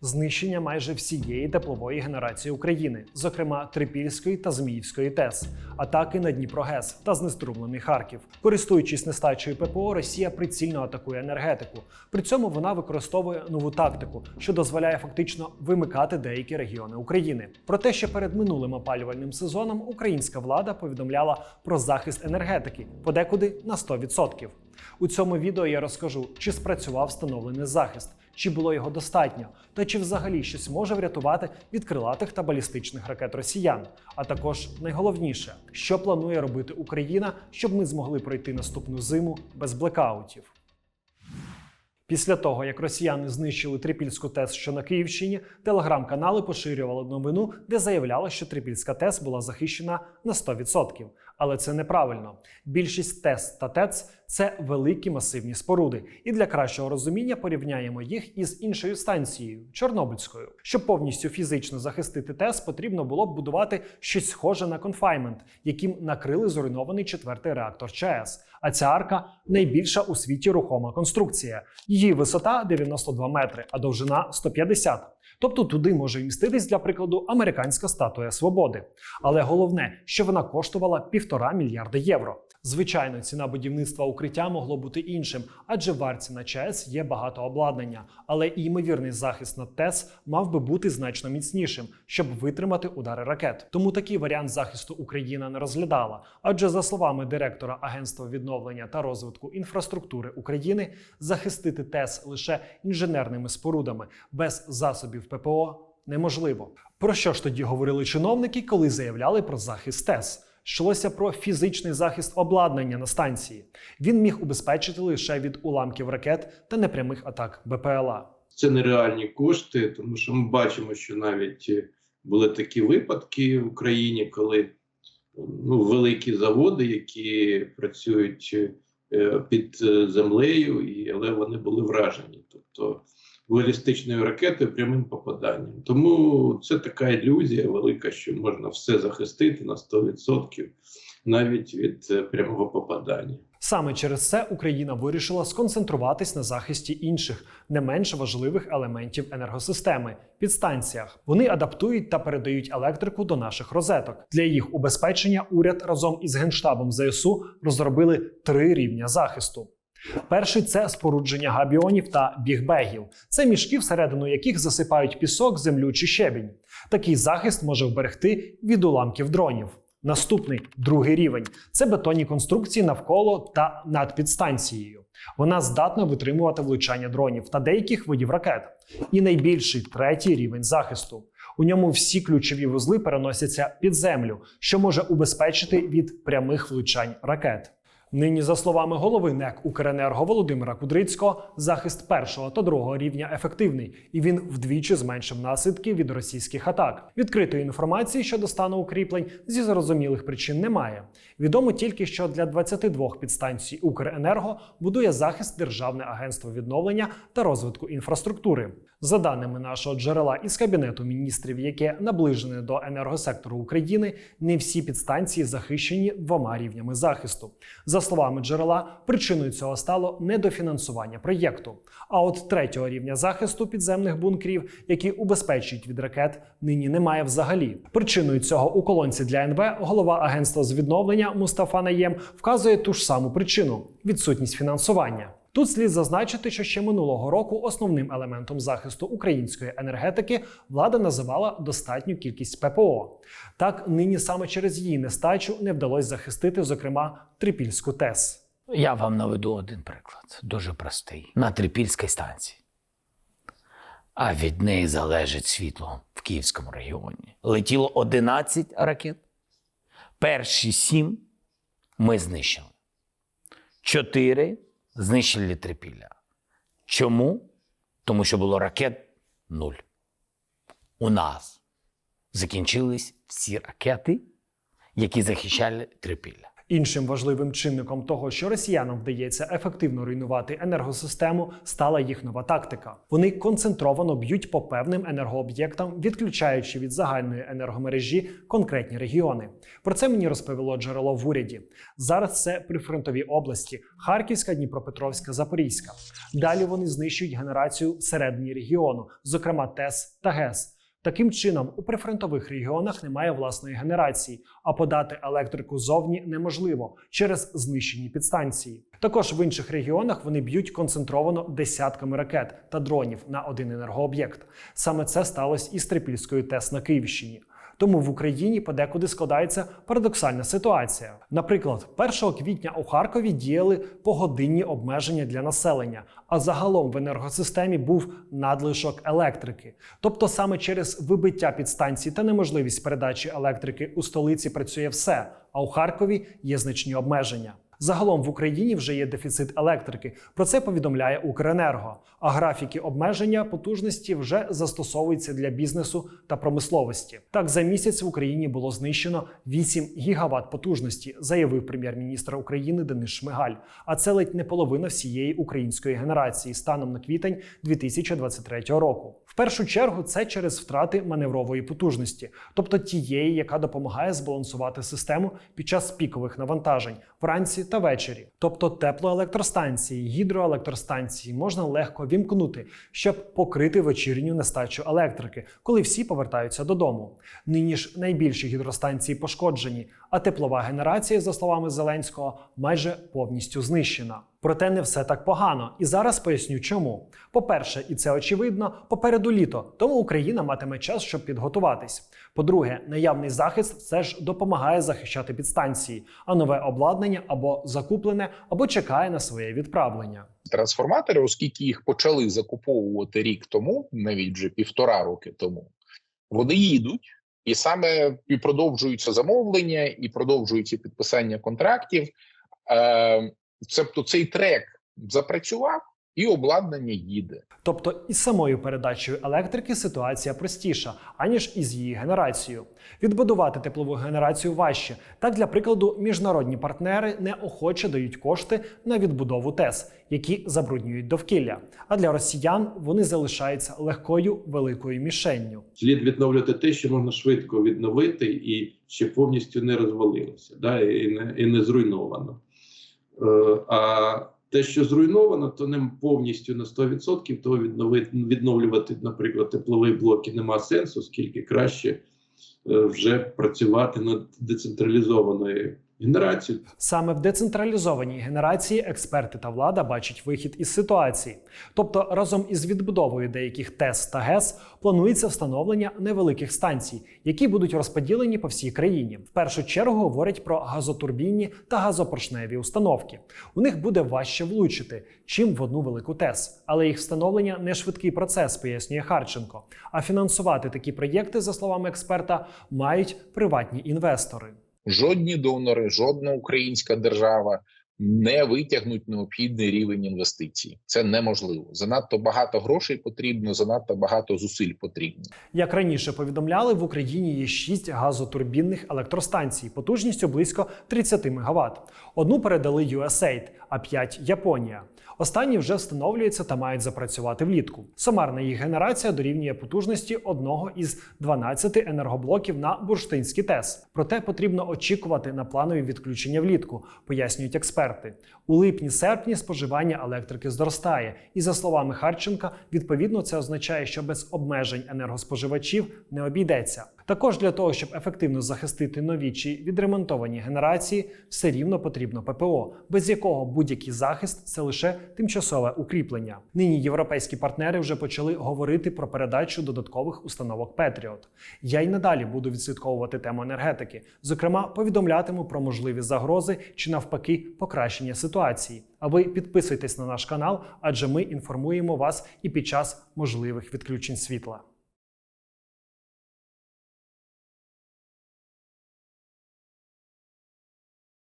знищення майже всієї теплової генерації України, зокрема Трипільської та Зміївської ТЕС, атаки на Дніпрогес та знеструмлений Харків. Користуючись нестачею ППО, Росія прицільно атакує енергетику. При цьому вона використовує нову тактику, що дозволяє фактично вимикати деякі регіони України. Про те, що перед минулим опалювальним сезоном українська влада повідомляла про захист енергетики, подекуди на 100%. У цьому відео я розкажу, чи спрацював встановлений захист, чи було його достатньо, та чи взагалі щось може врятувати від крилатих та балістичних ракет росіян. А також найголовніше, що планує робити Україна, щоб ми змогли пройти наступну зиму без блекаутів. Після того, як росіяни знищили Трипільську ТЕС, що на Київщині, телеграм-канали поширювали новину, де заявляли, що Трипільська ТЕС була захищена на 100%. Але це неправильно. Більшість ТЕС та ТЕЦ це великі масивні споруди, і для кращого розуміння порівняємо їх із іншою станцією Чорнобильською. Щоб повністю фізично захистити ТЕС, потрібно було б будувати щось схоже на конфаймент, яким накрили зруйнований четвертий реактор ЧАЕС. А ця арка найбільша у світі рухома конструкція. Її висота 92 метри, а довжина 150. Тобто туди може вміститись, для прикладу, американська статуя свободи. Але головне, що вона коштувала півтора мільярда євро. Звичайно, ціна будівництва укриття могло бути іншим, адже в арці на ЧАЕС є багато обладнання, але і ймовірний захист на ТЕС мав би бути значно міцнішим, щоб витримати удари ракет. Тому такий варіант захисту Україна не розглядала. Адже, за словами директора Агентства відновлення та розвитку інфраструктури України, захистити ТЕС лише інженерними спорудами без засобів ППО неможливо. Про що ж тоді говорили чиновники, коли заявляли про захист ТЕС? Йшлося про фізичний захист обладнання на станції. Він міг убезпечити лише від уламків ракет та непрямих атак БПЛА. Це нереальні кошти, тому що ми бачимо, що навіть е, були такі випадки в Україні, коли ну, великі заводи, які працюють е, під е, землею, і, але вони були вражені. Тобто балістичною ракетою прямим попаданням. Тому це така ілюзія велика, що можна все захистити на 100% навіть від е, прямого попадання. Саме через це Україна вирішила сконцентруватись на захисті інших, не менш важливих елементів енергосистеми підстанціях. Вони адаптують та передають електрику до наших розеток. Для їх убезпечення уряд разом із генштабом ЗСУ розробили три рівня захисту. Перший це спорудження габіонів та бігбегів. Це мішки, всередину яких засипають пісок, землю чи щебінь. Такий захист може вберегти від уламків дронів. Наступний другий рівень це бетонні конструкції навколо та над підстанцією. Вона здатна витримувати влучання дронів та деяких видів ракет. І найбільший третій рівень захисту. У ньому всі ключові вузли переносяться під землю, що може убезпечити від прямих влучань ракет. Нині, за словами голови НЕК Укренерго Володимира Кудрицького, захист першого та другого рівня ефективний, і він вдвічі зменшив наслідки від російських атак. Відкритої інформації щодо стану укріплень зі зрозумілих причин немає. Відомо тільки, що для 22 підстанцій Укренерго будує захист Державне агентство відновлення та розвитку інфраструктури. За даними нашого джерела із кабінету міністрів, яке наближене до енергосектору України, не всі підстанції захищені двома рівнями захисту. За словами джерела, причиною цього стало недофінансування проєкту. А от третього рівня захисту підземних бункерів, які убезпечують від ракет, нині немає взагалі. Причиною цього у колонці для НВ голова агентства з відновлення Мустафа Наєм вказує ту ж саму причину відсутність фінансування. Тут слід зазначити, що ще минулого року основним елементом захисту української енергетики влада називала достатню кількість ППО. Так, нині саме через її нестачу не вдалося захистити, зокрема, Трипільську ТЕС. Я вам наведу один приклад, дуже простий. На Трипільській станції. А від неї залежить світло в Київському регіоні. Летіло 11 ракет. Перші сім ми знищили. Чотири знищили Трипілля. Чому? Тому що було ракет нуль. У нас закінчились всі ракети, які захищали Трипілля. Іншим важливим чинником того, що росіянам вдається ефективно руйнувати енергосистему, стала їх нова тактика. Вони концентровано б'ють по певним енергооб'єктам, відключаючи від загальної енергомережі конкретні регіони. Про це мені розповіло джерело в уряді. Зараз це прифронтові області: Харківська, Дніпропетровська, Запорізька. Далі вони знищують генерацію всередині регіону, зокрема ТЕС та ГЕС. Таким чином, у прифронтових регіонах немає власної генерації, а подати електрику зовні неможливо через знищені підстанції. Також в інших регіонах вони б'ють концентровано десятками ракет та дронів на один енергооб'єкт. Саме це сталося із Трипільською ТЕС на Київщині. Тому в Україні подекуди складається парадоксальна ситуація. Наприклад, 1 квітня у Харкові діяли погодинні обмеження для населення, а загалом в енергосистемі був надлишок електрики. Тобто саме через вибиття підстанцій та неможливість передачі електрики у столиці працює все, а у Харкові є значні обмеження. Загалом в Україні вже є дефіцит електрики. Про це повідомляє Укренерго. А графіки обмеження потужності вже застосовуються для бізнесу та промисловості. Так, за місяць в Україні було знищено 8 гігават потужності, заявив прем'єр-міністр України Денис Шмигаль. А це ледь не половина всієї української генерації станом на квітень 2023 року. Першу чергу це через втрати маневрової потужності, тобто тієї, яка допомагає збалансувати систему під час пікових навантажень вранці та ввечері. Тобто теплоелектростанції, гідроелектростанції можна легко вімкнути, щоб покрити вечірню нестачу електрики, коли всі повертаються додому. Нині ж найбільші гідростанції пошкоджені, а теплова генерація, за словами Зеленського, майже повністю знищена. Проте не все так погано, і зараз поясню, чому. По-перше, і це очевидно, попереду літо, тому Україна матиме час, щоб підготуватись. По-друге, наявний захист все ж допомагає захищати підстанції, а нове обладнання або закуплене, або чекає на своє відправлення. трансформатори, оскільки їх почали закуповувати рік тому, навіть вже півтора роки тому, вони їдуть. І саме і продовжуються замовлення, і продовжуються підписання контрактів. Е, Тобто цей трек запрацював, і обладнання їде. Тобто із самою передачею електрики ситуація простіша, аніж із її генерацією. Відбудувати теплову генерацію важче. Так, для прикладу, міжнародні партнери неохоче дають кошти на відбудову ТЕС, які забруднюють довкілля. А для росіян вони залишаються легкою великою мішенню. Слід відновлювати те, що можна швидко відновити, і ще повністю не розвалилося, да, і не, і не зруйновано. Е, а те, що зруйновано, то не повністю на 100%, то відновити, відновлювати, наприклад, теплові блоки нема сенсу, скільки краще е, вже працювати над децентралізованою генерацією. Саме в децентралізованій генерації експерти та влада бачать вихід із ситуації. Тобто, разом із відбудовою деяких ТЕС та ГЕС планується встановлення невеликих станцій, які будуть розподілені по всій країні. В першу чергу говорять про газотурбінні та газопоршневі установки. У них буде важче влучити, чим в одну велику ТЕС, але їх встановлення не швидкий процес, пояснює Харченко. А фінансувати такі проєкти, за словами експерта, мають приватні інвестори. Жодні донори, жодна українська держава не витягнуть необхідний рівень інвестицій. Це неможливо. Занадто багато грошей потрібно, занадто багато зусиль потрібно. Як раніше повідомляли, в Україні є 6 газотурбінних електростанцій потужністю близько 30 МВт. Одну передали USAID, а 5 – Японія. Останні вже встановлюються та мають запрацювати влітку. Сумарна їх генерація дорівнює потужності одного із 12 енергоблоків на Бурштинський ТЕС. Проте потрібно очікувати на планові відключення влітку, пояснюють експерти. У липні-серпні споживання електрики зростає, і за словами Харченка, відповідно це означає, що без обмежень енергоспоживачів не обійдеться. Також для того, щоб ефективно захистити нові чи відремонтовані генерації, все рівно потрібно ППО, без якого будь-який захист це лише тимчасове укріплення. Нині європейські партнери вже почали говорити про передачу додаткових установок Петріот. Я й надалі буду відслідковувати тему енергетики. Зокрема, повідомлятиму про можливі загрози чи навпаки покращення ситуації. А ви підписуйтесь на наш канал, адже ми інформуємо вас і під час можливих відключень світла.